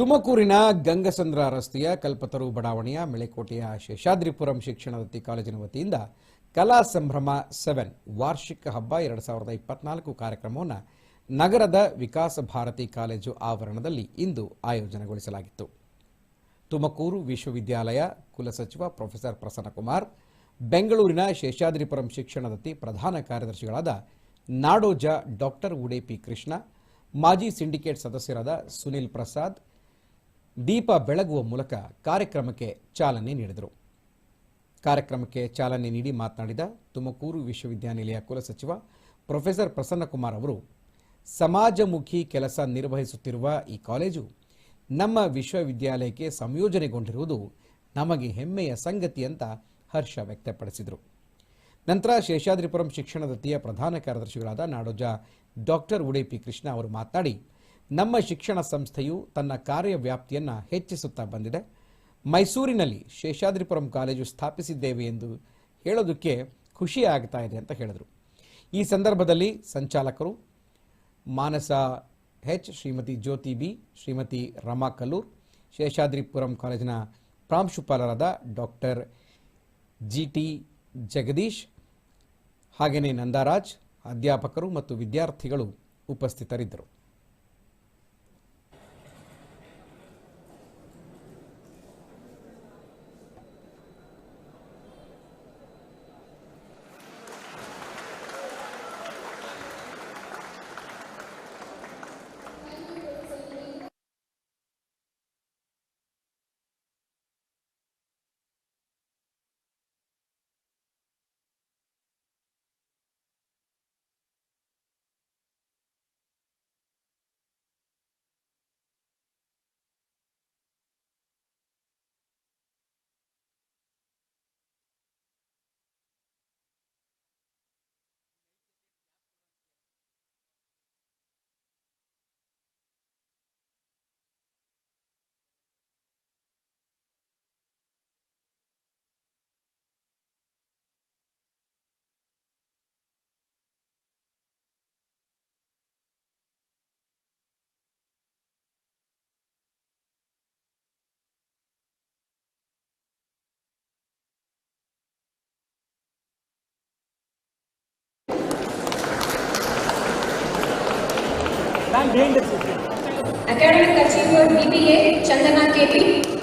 ತುಮಕೂರಿನ ಗಂಗಸಂದ್ರ ರಸ್ತೆಯ ಕಲ್ಪತರು ಬಡಾವಣೆಯ ಮೆಳೆಕೋಟೆಯ ಶೇಷಾದ್ರಿಪುರಂ ಶಿಕ್ಷಣದತ್ತಿ ಕಾಲೇಜಿನ ವತಿಯಿಂದ ಕಲಾ ಸಂಭ್ರಮ ಸೆವೆನ್ ವಾರ್ಷಿಕ ಹಬ್ಬ ಎರಡು ಸಾವಿರದ ಇಪ್ಪತ್ನಾಲ್ಕು ಕಾರ್ಯಕ್ರಮವನ್ನು ನಗರದ ವಿಕಾಸ ಭಾರತಿ ಕಾಲೇಜು ಆವರಣದಲ್ಲಿ ಇಂದು ಆಯೋಜನೆಗೊಳಿಸಲಾಗಿತ್ತು. ತುಮಕೂರು ವಿಶ್ವವಿದ್ಯಾಲಯ ಕುಲಸಚಿವ ಪ್ರೊಫೆಸರ್ ಪ್ರಸನ್ನಕುಮಾರ್, ಬೆಂಗಳೂರಿನ ಶೇಷಾದ್ರಿಪುರಂ ಶಿಕ್ಷಣ ದತ್ತಿ ಪ್ರಧಾನ ಕಾರ್ಯದರ್ಶಿಗಳಾದ ನಾಡೋಜ ಡಾಕ್ಟರ್ ಉಡೇಪಿ ಕೃಷ್ಣ, ಮಾಜಿ ಸಿಂಡಿಕೇಟ್ ಸದಸ್ಯರಾದ ಸುನಿಲ್ ಪ್ರಸಾದ್ ದೀಪ ಬೆಳಗುವ ಮೂಲಕ ಕಾರ್ಯಕ್ರಮಕ್ಕೆ ಚಾಲನೆ ನೀಡಿದರು. ಕಾರ್ಯಕ್ರಮಕ್ಕೆ ಚಾಲನೆ ನೀಡಿ ಮಾತನಾಡಿದ ತುಮಕೂರು ವಿಶ್ವವಿದ್ಯಾನಿಲಯ ಕುಲಸಚಿವ ಪ್ರೊಫೆಸರ್ ಪ್ರಸನ್ನಕುಮಾರ್ ಅವರು, ಸಮಾಜಮುಖಿ ಕೆಲಸ ನಿರ್ವಹಿಸುತ್ತಿರುವ ಈ ಕಾಲೇಜು ನಮ್ಮ ವಿಶ್ವವಿದ್ಯಾಲಯಕ್ಕೆ ಸಂಯೋಜನೆಗೊಂಡಿರುವುದು ನಮಗೆ ಹೆಮ್ಮೆಯ ಸಂಗತಿ ಅಂತ ಹರ್ಷ ವ್ಯಕ್ತಪಡಿಸಿದರು. ನಂತರ ಶೇಷಾದ್ರಿಪುರಂ ಶಿಕ್ಷಣ ದತ್ತಿಯ ಪ್ರಧಾನ ಕಾರ್ಯದರ್ಶಿಗಳಾದ ನಾಡೋಜ ಡಾಕ್ಟರ್ ಉಡೇಪಿ ಕೃಷ್ಣ ಅವರು ಮಾತನಾಡಿ ನಮ್ಮ ಶಿಕ್ಷಣ ಸಂಸ್ಥೆಯು ತನ್ನ ಕಾರ್ಯವ್ಯಾಪ್ತಿಯನ್ನು ಹೆಚ್ಚಿಸುತ್ತಾ ಬಂದಿದೆ. ಮೈಸೂರಿನಲ್ಲಿ ಶೇಷಾದ್ರಿಪುರಂ ಕಾಲೇಜು ಸ್ಥಾಪಿಸಿದ್ದೇವೆ ಎಂದು ಹೇಳೋದಕ್ಕೆ ಖುಷಿ ಆಗ್ತಾ ಇದೆ ಅಂತ ಹೇಳಿದರು. ಈ ಸಂದರ್ಭದಲ್ಲಿ ಸಂಚಾಲಕರು ಮಾನಸ ಹೆಚ್ ಶ್ರೀಮತಿ ಜ್ಯೋತಿ ಬಿ, ಶ್ರೀಮತಿ ರಮಾ ಕಲ್ಲೂರ್, ಶೇಷಾದ್ರಿಪುರಂ ಕಾಲೇಜಿನ ಪ್ರಾಂಶುಪಾಲರಾದ ಡಾಕ್ಟರ್ ಜಿ ಟಿ ಜಗದೀಶ್ ಹಾಗೆಯೇ ನಂದಾರಾಜ್, ಅಧ್ಯಾಪಕರು ಮತ್ತು ವಿದ್ಯಾರ್ಥಿಗಳು ಉಪಸ್ಥಿತರಿದ್ದರು. Academic achiever BBA Chandana KP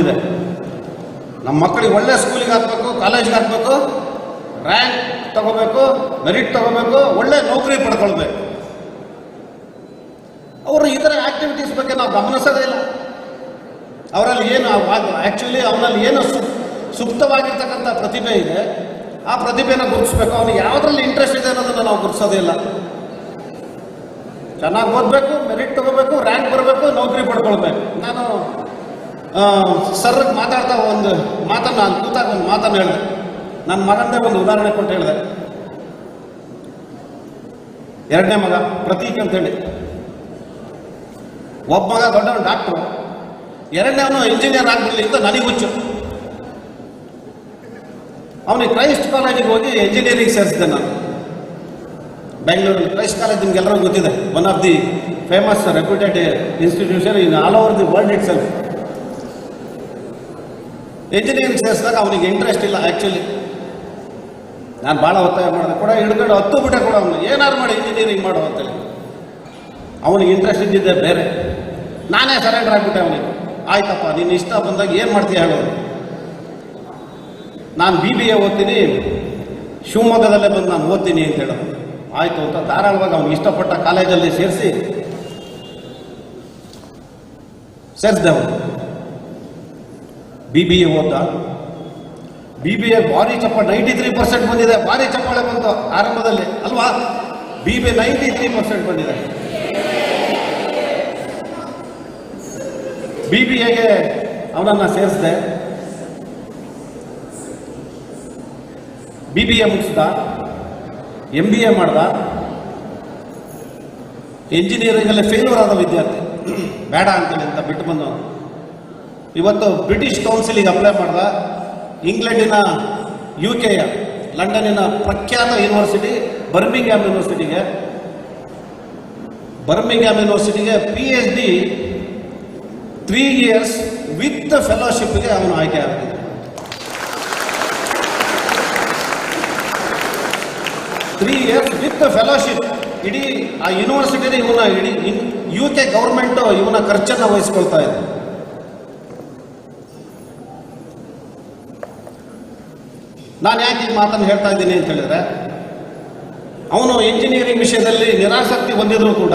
ಇದೆ. ನಮ್ಮ ಮಕ್ಕಳಿಗೆ ಒಳ್ಳೆ ಸ್ಕೂಲಿಗೆ ಹಾಕ್ಬೇಕು ಕಾಲೇಜ್ಗೆ ಹಾಕ್ಬೇಕು ರ್ಯಾಂಕ್ ತಗೋಬೇಕು ಮೆರಿಟ್ ತಗೋಬೇಕು, ಒಳ್ಳೆ ನೌಕರಿ ಪಡ್ಕೊಳ್ಬೇಕು. ಅವರು ಈ ಥರ ಆಕ್ಟಿವಿಟೀಸ್ ಬಗ್ಗೆ ನಾವು ಗಮನಿಸೋದೇ ಇಲ್ಲ. ಅವರಲ್ಲಿ ಏನು ಆ್ಯಕ್ಚುಲಿ ಅವನಲ್ಲಿ ಏನು ಸು- ಸುಪ್ತವಾಗಿರ್ತಕ್ಕಂಥ ಪ್ರತಿಭೆ ಇದೆ, ಆ ಪ್ರತಿಭೆನ ಗುರುತಿಸ್ಬೇಕು. ಅವನಿಗೆ ಯಾವುದ್ರಲ್ಲಿ ಇಂಟ್ರೆಸ್ಟ್ ಇದೆ ಅನ್ನೋದನ್ನು ನಾವು ಗುರುತಿಸೋದೇ ಇಲ್ಲ. ಚೆನ್ನಾಗಿ ಓದಬೇಕು ಮೆರಿಟ್ ತಗೋಬೇಕು ರ್ಯಾಂಕ್ ಬರಬೇಕು, ನೌಕರಿ ಪಡ್ಕೊಳ್ಬೇಕು. ನಾನು ಸರ್ ಮಾತಾಡ್ತಾ ಒಂದು ಮಾತನ್ನು ನಾನು ಕೂತಾಗ ಒಂದು ಮಾತನ್ನು ಹೇಳಿದೆ. ನನ್ನ ಮಗನೇ ಒಂದು ಉದಾಹರಣೆ ಕೊಟ್ಟು ಹೇಳಿದೆ. ಎರಡನೇ ಮಗ, ಪ್ರತೀಕ್ ಅಂತೇಳಿ. ಒಬ್ಬ ಮಗ, ದೊಡ್ಡವನು ಡಾಕ್ಟ್ರು. ಎರಡನೇವನು ಇಂಜಿನಿಯರ್ ಆಗಿರಲಿ ಅಂತ ನನಗೆ ಹುಚ್ಚು. ಅವನಿಗೆ ಕ್ರೈಸ್ಟ್ ಕಾಲೇಜಿಗೆ ಹೋಗಿ ಇಂಜಿನಿಯರಿಂಗ್ ಸೇರಿಸಿದೆ ನಾನು. ಬೆಂಗಳೂರಲ್ಲಿ ಕ್ರೈಸ್ಟ್ ಕಾಲೇಜ್ ನಿಮ್ಗೆಲ್ಲರಿಗೂ ಗೊತ್ತಿದೆ. One of the famous reputed institution in all over the world itself engineering ಸೇರಿಸಿದಾಗ ಅವನಿಗೆ ಇಂಟ್ರೆಸ್ಟ್ ಇಲ್ಲ ಆ್ಯಕ್ಚುಲಿ ನಾನು ಭಾಳ ಒತ್ತಾಯ ಮಾಡಿದೆ, ಕೂಡ, ಹಿಡ್ಕೊಂಡು ಹತ್ತು ಬಿಟ್ಟೆ ಕೂಡ ಅವನು ಏನಾರು ಮಾಡಿ ಇಂಜಿನಿಯರಿಂಗ್ ಮಾಡು ಅಂತೇಳಿ. ಅವನಿಗೆ ಇಂಟ್ರೆಸ್ಟ್ ಇದ್ದಿದ್ದೆ ಬೇರೆ. ನಾನೇ ಸರೆಂಡರ್ ಆಗಿಬಿಟ್ಟೆ ಅವನಿಗೆ. ಆಯ್ತಪ್ಪ ನೀನು ಇಷ್ಟ ಬಂದಾಗ ಏನು ಮಾಡ್ತೀಯ ಹೇಳೋದು ನಾನು ಬಿ ಬಿ ಎ ಓದ್ತೀನಿ, ಶಿವಮೊಗ್ಗದಲ್ಲೇ ಬಂದು ನಾನು ಓದ್ತೀನಿ ಅಂತ ಹೇಳೋದು ಆಯಿತು ಅಂತ ಧಾರಾಳವಾಗಿ ಅವ್ನಿಗೆ ಇಷ್ಟಪಟ್ಟ ಕಾಲೇಜಲ್ಲಿ ಸೇರಿಸಿ, ಸೇರಿಸಿದೆ ಅವನು. ಬಿ ಬಿ ಎ ಓದ್ದ ಬಿ ಬಿ ಎ ಭಾರಿ ಚಪ್ಪ ನೈಂಟಿ ತ್ರೀ ಪರ್ಸೆಂಟ್ ಬಂದಿದೆ. ಭಾರಿ ಚಪ್ಪಾಳೆ ಬಂತು ಆರಂಭದಲ್ಲಿ, ಅಲ್ವಾ? B B A ninety three percent ಬಂದಿದೆ ಬಿ ಬಿ ಎಗೆ ಅವನನ್ನು ಸೇರಿಸಿದೆ. ಬಿ ಬಿ ಎ ಮುಗಿಸ್ದ. ಎಂ ಬಿ ಎ ಮಾಡ್ದ. ಇಂಜಿನಿಯರಿಂಗಲ್ಲಿ ಫೇಲ್ಯೂರ್ ಆದ ವಿದ್ಯಾರ್ಥಿ. ಬೇಡ ಅಂತೇಳಿ ಅಂತ ಬಿಟ್ಟು ಬಂದವನು. ಇವತ್ತು ಬ್ರಿಟಿಷ್ ಕೌನ್ಸಿಲಿಗೆ ಅಪ್ಲೈ ಮಾಡ್ದ ಇಂಗ್ಲೆಂಡಿನ ಯು ಕೆಯ ಲಂಡನ್ನಿನ ಪ್ರಖ್ಯಾತ ಯೂನಿವರ್ಸಿಟಿ, ಬರ್ಮಿಂಗ್ಯಾಮ್ ಯೂನಿವರ್ಸಿಟಿಗೆ. Birmingham ಯೂನಿವರ್ಸಿಟಿಗೆ P H D three years with ಫೆಲೋಶಿಪ್ಗೆ ಅವನು ಆಯ್ಕೆ ಆಗ್ತಿದ್ದ. ತ್ರೀ ಇಯರ್ಸ್ ವಿತ್ ಫೆಲೋಶಿಪ್ ಇಡೀ ಆ ಯೂನಿವರ್ಸಿಟಿನ ಇವನ ಇಡೀ ಯು ಕೆ ಗೌರ್ಮೆಂಟು ಇವನ ಖರ್ಚನ್ನು ವಹಿಸ್ಕೊಳ್ತಾ ಇದೆ ನಾನು ಯಾಕೆ ಈ ಮಾತನ್ನು ಹೇಳ್ತಾ ಇದ್ದೀನಿ ಅಂತ ಹೇಳಿದ್ರೆ, ಅವನು ಇಂಜಿನಿಯರಿಂಗ್ ವಿಷಯದಲ್ಲಿ ನಿರಾಸಕ್ತಿ ಹೊಂದಿದ್ರು ಕೂಡ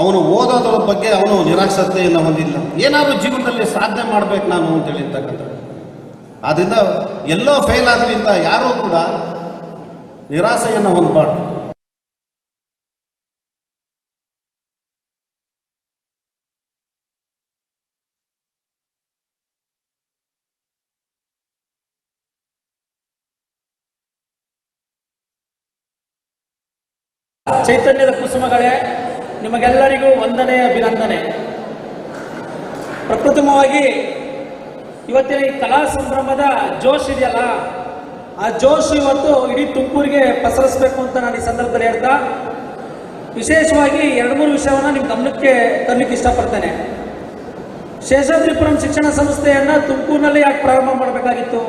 ಅವನು ಓದೋದ್ರ ಬಗ್ಗೆ ಅವನು ನಿರಾಸಕ್ತಿಯನ್ನು ಹೊಂದಿಲ್ಲ. ಏನಾದರೂ ಜೀವನದಲ್ಲಿ ಸಾಧನೆ ಮಾಡ್ಬೇಕು ನಾನು ಅಂತ ಹೇಳಿರ್ತಕ್ಕಂಥ ಆದ್ದರಿಂದ ಎಲ್ಲೋ ಫೇಲ್ ಆದ್ರಿಂದ ಯಾರೂ ಕೂಡ ನಿರಾಸೆಯನ್ನು ಹೊಂದಬಾರ್ದು. ಚೈತನ್ಯದ ಕುಸುಮಗಳೇ, ನಿಮಗೆಲ್ಲರಿಗೂ ವಂದನೆ ಅಭಿನಂದನೆ. ಪ್ರಪ್ರಥಮವಾಗಿ, ಇವತ್ತಿನ ಈ ಕಲಾ ಸಂಭ್ರಮದ ಜೋಶ್ ಇದೆಯಲ್ಲ, ಆ ಜೋಶ್ ಇವತ್ತು ಇಡೀ ತುಮಕೂರಿಗೆ ಪಸರಿಸಬೇಕು ಅಂತ ನಾನು ಈ ಸಂದರ್ಭದಲ್ಲಿ ಹೇಳ್ತಾ, ವಿಶೇಷವಾಗಿ ಎರಡು ಮೂರು ವಿಷಯವನ್ನು ನಿಮ್ಮ ಗಮನಕ್ಕೆ ತರಲಿಕ್ಕೆ ಇಷ್ಟಪಡ್ತೇನೆ. ಶೇಷಾದ್ರಿಪುರಂ ಶಿಕ್ಷಣ ಸಂಸ್ಥೆಯನ್ನು ತುಮಕೂರಿನಲ್ಲಿ ಯಾಕೆ ಪ್ರಾರಂಭ ಮಾಡಬೇಕಾಗಿತ್ತು?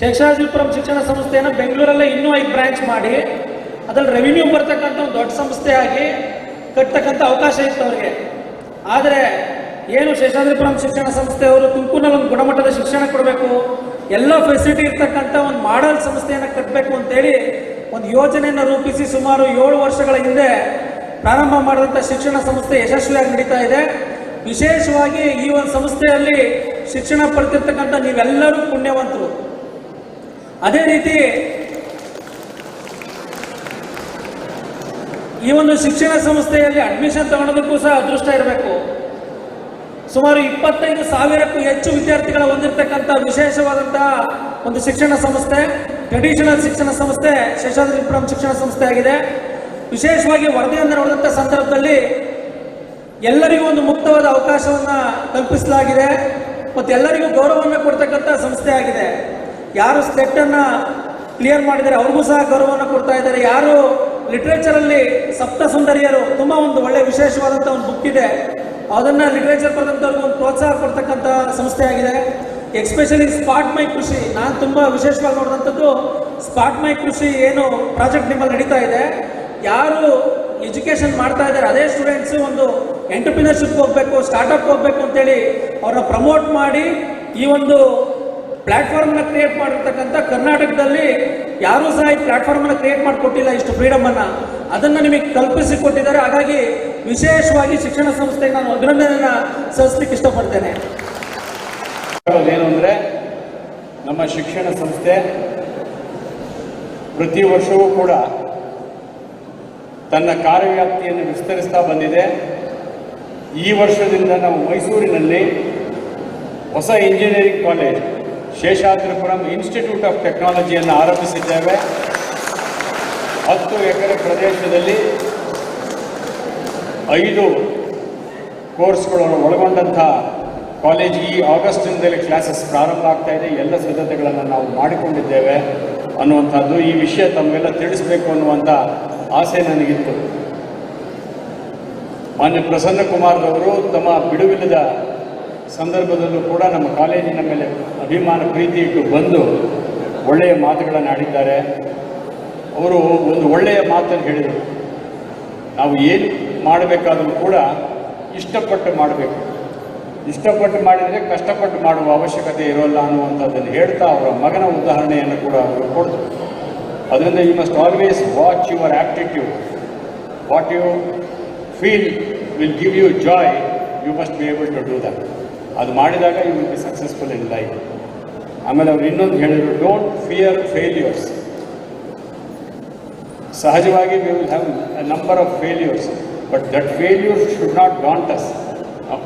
ಶೇಷಾದ್ರಿಪುರಂ ಶಿಕ್ಷಣ ಸಂಸ್ಥೆಯನ್ನು ಬೆಂಗಳೂರಲ್ಲೇ ಇನ್ನೂ ಐದು ಬ್ರಾಂಚ್ ಮಾಡಿ ಅದ್ರಲ್ಲಿ ರೆವಿನ್ಯೂ ಬರ್ತಕ್ಕಂಥ ಒಂದು ದೊಡ್ಡ ಸಂಸ್ಥೆ ಆಗಿ ಕಟ್ಟತಕ್ಕಂಥ ಅವಕಾಶ ಇತ್ತು ಅವ್ರಿಗೆ. ಆದರೆ ಏನು ಶೇಷಾದ್ರಿಪುರಂ ಶಿಕ್ಷಣ ಸಂಸ್ಥೆಯವರು ತುಮಕೂರಿನಲ್ಲಿ ಒಂದು ಗುಣಮಟ್ಟದ ಶಿಕ್ಷಣ ಕೊಡಬೇಕು, ಎಲ್ಲ ಫೆಸಿಲಿಟಿ ಇರ್ತಕ್ಕಂಥ ಒಂದು ಮಾಡಲ್ ಸಂಸ್ಥೆಯನ್ನು ಕಟ್ಟಬೇಕು ಅಂತೇಳಿ ಒಂದು ಯೋಜನೆಯನ್ನು ರೂಪಿಸಿ ಸುಮಾರು ಏಳು ವರ್ಷಗಳ ಹಿಂದೆ ಪ್ರಾರಂಭ ಮಾಡಿದಂಥ ಶಿಕ್ಷಣ ಸಂಸ್ಥೆ ಯಶಸ್ವಿಯಾಗಿ ನಡೀತಾ ಇದೆ. ವಿಶೇಷವಾಗಿ ಈ ಒಂದು ಸಂಸ್ಥೆಯಲ್ಲಿ ಶಿಕ್ಷಣ ಪಡೆದಿರ್ತಕ್ಕಂಥ ನೀವೆಲ್ಲರೂ ಪುಣ್ಯವಂತರು. ಅದೇ ರೀತಿ ಈ ಒಂದು ಶಿಕ್ಷಣ ಸಂಸ್ಥೆಯಲ್ಲಿ ಅಡ್ಮಿಷನ್ ತಗೊಳೋದಕ್ಕೂ ಸಹ ಅದೃಷ್ಟ ಇರಬೇಕು. ಸುಮಾರು ಇಪ್ಪತ್ತೈದು ಸಾವಿರಕ್ಕೂ ಹೆಚ್ಚು ವಿದ್ಯಾರ್ಥಿಗಳ ಹೊಂದಿರತಕ್ಕಂಥ ವಿಶೇಷವಾದಂತಹ ಒಂದು ಶಿಕ್ಷಣ ಸಂಸ್ಥೆ ಟ್ರೆಡಿಷನಲ್ ಶಿಕ್ಷಣ ಸಂಸ್ಥೆ ಶೇಷಾದ್ರಿಪುರಂ ಶಿಕ್ಷಣ ಸಂಸ್ಥೆ ಆಗಿದೆ. ವಿಶೇಷವಾಗಿ ವರದಿಯನ್ನು ನೋಡಿದಂಥ ಸಂದರ್ಭದಲ್ಲಿ ಎಲ್ಲರಿಗೂ ಒಂದು ಮುಕ್ತವಾದ ಅವಕಾಶವನ್ನು ಕಲ್ಪಿಸಲಾಗಿದೆ. ಮತ್ತು ಎಲ್ಲರಿಗೂ ಗೌರವವನ್ನು ಕೊಡ್ತಕ್ಕಂಥ ಸಂಸ್ಥೆ ಆಗಿದೆ. ಯಾರು ಸ್ಲೆಟ್ಟನ್ನು ಕ್ಲಿಯರ್ ಮಾಡಿದ್ದಾರೆ ಅವ್ರಿಗೂ ಸಹ ಗೌರವವನ್ನು ಕೊಡ್ತಾ ಇದ್ದಾರೆ. ಯಾರು ಲಿಟ್ರೇಚರಲ್ಲಿ ಸಪ್ತ ಸುಂದರಿಯರು ತುಂಬ ಒಂದು ಒಳ್ಳೆ ವಿಶೇಷವಾದಂಥ ಒಂದು ಬುಕ್ ಇದೆ. ಅದನ್ನು ಲಿಟ್ರೇಚರ್ ಬರೆದಂಥವ್ರಿಗೆ ಒಂದು ಪ್ರೋತ್ಸಾಹ ಕೊಡ್ತಕ್ಕಂಥ ಸಂಸ್ಥೆ ಆಗಿದೆ ಎಕ್ಸ್ಪೆಷಲಿ ಸ್ಪಾಟ್ ಮೈ ಕೃಷಿ ನಾನು ತುಂಬ ವಿಶೇಷವಾಗಿ ನೋಡಿದಂಥದ್ದು ಸ್ಪಾಟ್ ಮೈ ಕೃಷಿ ಏನು ಪ್ರಾಜೆಕ್ಟ್ ನಿಮ್ಮಲ್ಲಿ ನಡೀತಾ ಇದೆ. ಯಾರು ಎಜುಕೇಷನ್ ಮಾಡ್ತಾ ಇದ್ದಾರೆ, ಅದೇ ಸ್ಟೂಡೆಂಟ್ಸು ಒಂದು ಎಂಟರ್ಪ್ರಿನರ್ಶಿಪ್ ಹೋಗಬೇಕು ಸ್ಟಾರ್ಟಪ್ ಹೋಗಬೇಕು ಅಂತೇಳಿ ಅವ್ರನ್ನ ಪ್ರಮೋಟ್ ಮಾಡಿ ಈ ಒಂದು ಪ್ಲಾಟ್ಫಾರ್ಮ್ನ ಕ್ರಿಯೇಟ್ ಮಾಡಿರ್ತಕ್ಕಂಥ ಕರ್ನಾಟಕದಲ್ಲಿ ಯಾರೂ ಸಹ ಈ ಪ್ಲಾಟ್ಫಾರ್ಮನ್ನು ಕ್ರಿಯೇಟ್ ಮಾಡಿಕೊಟ್ಟಿಲ್ಲ, ಇಷ್ಟು ಫ್ರೀಡಮನ್ನು ಅದನ್ನು ನಿಮಗೆ ಕಲ್ಪಿಸಿ ಕೊಟ್ಟಿದ್ದಾರೆ ಹಾಗಾಗಿ ವಿಶೇಷವಾಗಿ ಶಿಕ್ಷಣ ಸಂಸ್ಥೆಗೆ ನಾನು ಅಭಿನಂದನೆಯನ್ನು ಸಲ್ಲಿಸಲಿಕ್ಕೆ ಇಷ್ಟಪಡ್ತೇನೆ. ಏನು ಅಂದರೆ ನಮ್ಮ ಶಿಕ್ಷಣ ಸಂಸ್ಥೆ ಪ್ರತಿ ವರ್ಷವೂ ಕೂಡ ತನ್ನ ಕಾರ್ಯವ್ಯಾಪ್ತಿಯನ್ನು ವಿಸ್ತರಿಸ್ತಾ ಬಂದಿದೆ. ಈ ವರ್ಷದಿಂದ ನಾವು ಮೈಸೂರಿನಲ್ಲಿ ಹೊಸ engineering college Seshadripuram Institute of ಟೆಕ್ನಾಲಜಿಯನ್ನು ಆರಂಭಿಸಿದ್ದೇವೆ. ಹತ್ತು ಎಕರೆ ಪ್ರದೇಶದಲ್ಲಿ ಐದು ಕೋರ್ಸ್ಗಳನ್ನು ಒಳಗೊಂಡಂಥ ಕಾಲೇಜ್ ಈ ಆಗಸ್ಟಿನಿಂದಲೇ ಕ್ಲಾಸಸ್ ಪ್ರಾರಂಭ ಆಗ್ತಾ ಇದೆ. ಎಲ್ಲ ಸಿದ್ಧತೆಗಳನ್ನು ನಾವು ಮಾಡಿಕೊಂಡಿದ್ದೇವೆ ಅನ್ನುವಂಥದ್ದು ಈ ವಿಷಯ ತಮಗೆಲ್ಲ ತಿಳಿಸಬೇಕು ಅನ್ನುವಂಥ ಆಸೆ ನನಗಿತ್ತು. ಮಾನ್ಯ ಪ್ರಸನ್ನ ಕುಮಾರ್ರವರು ತಮ್ಮ ಬಿಡುವಿಲ್ಲದ ಸಂದರ್ಭದಲ್ಲೂ ಕೂಡ ನಮ್ಮ ಕಾಲೇಜಿನ ಮೇಲೆ ಅಭಿಮಾನ ಪ್ರೀತಿ ಇಟ್ಟು ಬಂದು ಒಳ್ಳೆಯ ಮಾತುಗಳನ್ನು ಆಡಿದ್ದಾರೆ. ಅವರು ಒಂದು ಒಳ್ಳೆಯ ಮಾತನ್ನು ಹೇಳಿದರು. ನಾವು ಏನು ಮಾಡಬೇಕಾದರೂ ಕೂಡ ಇಷ್ಟಪಟ್ಟು ಮಾಡಬೇಕು. ಇಷ್ಟಪಟ್ಟು ಮಾಡಿದರೆ ಕಷ್ಟಪಟ್ಟು ಮಾಡುವ ಅವಶ್ಯಕತೆ ಇರೋಲ್ಲ ಅನ್ನುವಂಥದ್ದನ್ನು ಹೇಳ್ತಾ ಅವರ ಮಗನ ಉದಾಹರಣೆಯನ್ನು ಕೂಡ ಅವರು ಕೊಡ್ತು ಅದರಿಂದ you must always watch your aptitude what you feel will give you joy you must be able to do that ಅದು ಮಾಡಿದಾಗ you will be successful in life ಆಮೇಲೆ ಅವ್ರು ಇನ್ನೊಂದು ಹೇಳಿದರು ಡೋಂಟ್ ಫಿಯರ್ ಫೇಲ್ಯೂರ್ಸ್ ಸಹಜವಾಗಿ we will have a number of failures but that failure should not daunt us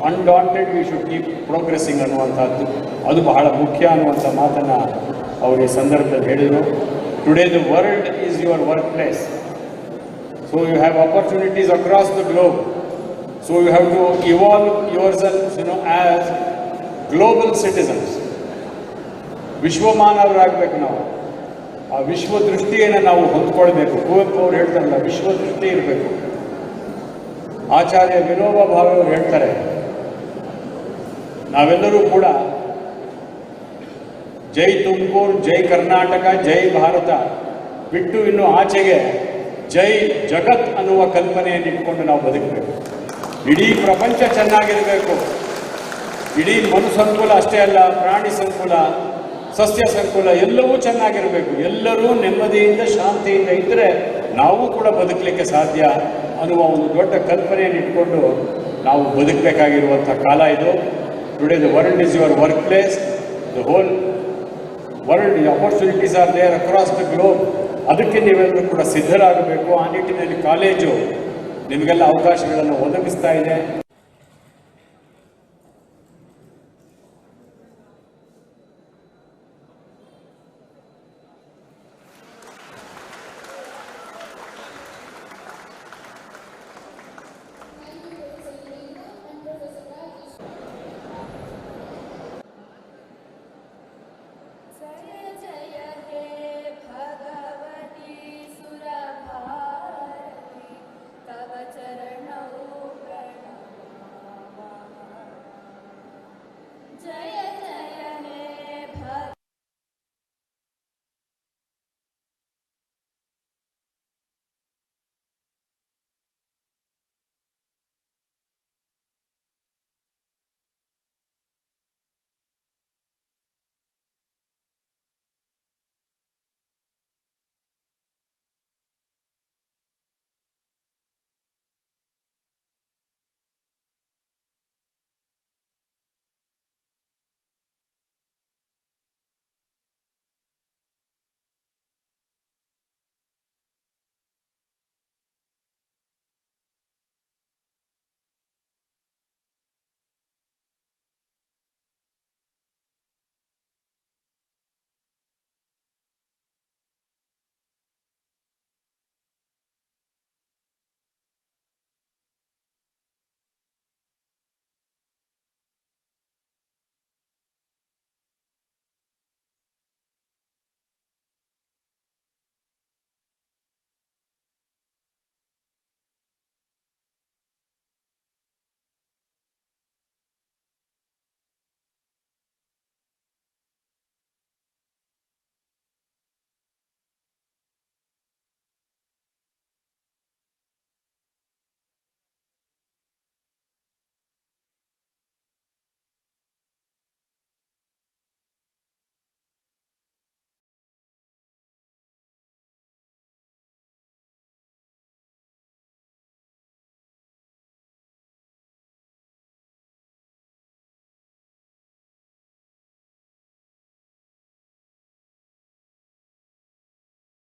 undaunted we should keep progressing ಅನ್ನುವಂಥದ್ದು. ಅದು ಬಹಳ ಮುಖ್ಯ ಅನ್ನುವಂಥ ಮಾತನ್ನು ಅವರು ಈ ಸಂದರ್ಭದಲ್ಲಿ ಹೇಳಿದರು. Today the world is your work place so you have opportunities across the globe so you have to evolve yourself you know as global citizens ವಿಶ್ವಮಾನವರಾಗಬೇಕು ನಾವು. ಆ ವಿಶ್ವ ದೃಷ್ಟಿಯನ್ನು ನಾವು ಹೊಂದ್ಕೊಳ್ಬೇಕು. ಕುವೆಂಪು ಅವ್ರು ಹೇಳ್ತಾರಲ್ಲ ವಿಶ್ವ ದೃಷ್ಟಿ ಇರಬೇಕು. ಆಚಾರ್ಯ ವಿನೋಬ ಭಾವೆ ಅವರು ಹೇಳ್ತಾರೆ, ನಾವೆಲ್ಲರೂ ಕೂಡ ಜೈ ತುಮಕೂರು, ಜೈ ಕರ್ನಾಟಕ, ಜೈ ಭಾರತ ಬಿಟ್ಟು ಇನ್ನು ಆಚೆಗೆ ಜೈ ಜಗತ್ ಅನ್ನುವ ಕಲ್ಪನೆಯನ್ನು ಇಟ್ಕೊಂಡು ನಾವು ಬದುಕಬೇಕು. ಇಡೀ ಪ್ರಪಂಚ ಚೆನ್ನಾಗಿರಬೇಕು. ಇಡೀ ಮನು ಸಂಕುಲ ಅಷ್ಟೇ ಅಲ್ಲ, ಪ್ರಾಣಿ ಸಂಕುಲ ಸಸ್ಯ ಸಂಕುಲ ಎಲ್ಲವೂ ಚೆನ್ನಾಗಿರಬೇಕು. ಎಲ್ಲರೂ ನೆಮ್ಮದಿಯಿಂದ, ಶಾಂತಿಯಿಂದ ಇದ್ದರೆ ನಾವು ಕೂಡ ಬದುಕಲಿಕ್ಕೆ ಸಾಧ್ಯ ಅನ್ನುವ ಒಂದು ದೊಡ್ಡ ಕಲ್ಪನೆಯನ್ನು ಇಟ್ಕೊಂಡು ನಾವು ಬದುಕಬೇಕಾಗಿರುವಂಥ ಕಾಲ ಇದು. Today the world is your work place the whole world opportunities are there across the globe ಅದಕ್ಕೆ ನೀವೆಲ್ಲರೂ ಕೂಡ ಸಿದ್ಧರಾಗಬೇಕು. ಆ ನಿಟ್ಟಿನಲ್ಲಿ ಕಾಲೇಜು ನಿಮಗೆಲ್ಲ ಅವಕಾಶಗಳನ್ನು ಒದಗಿಸ್ತಾ ಇದೆ.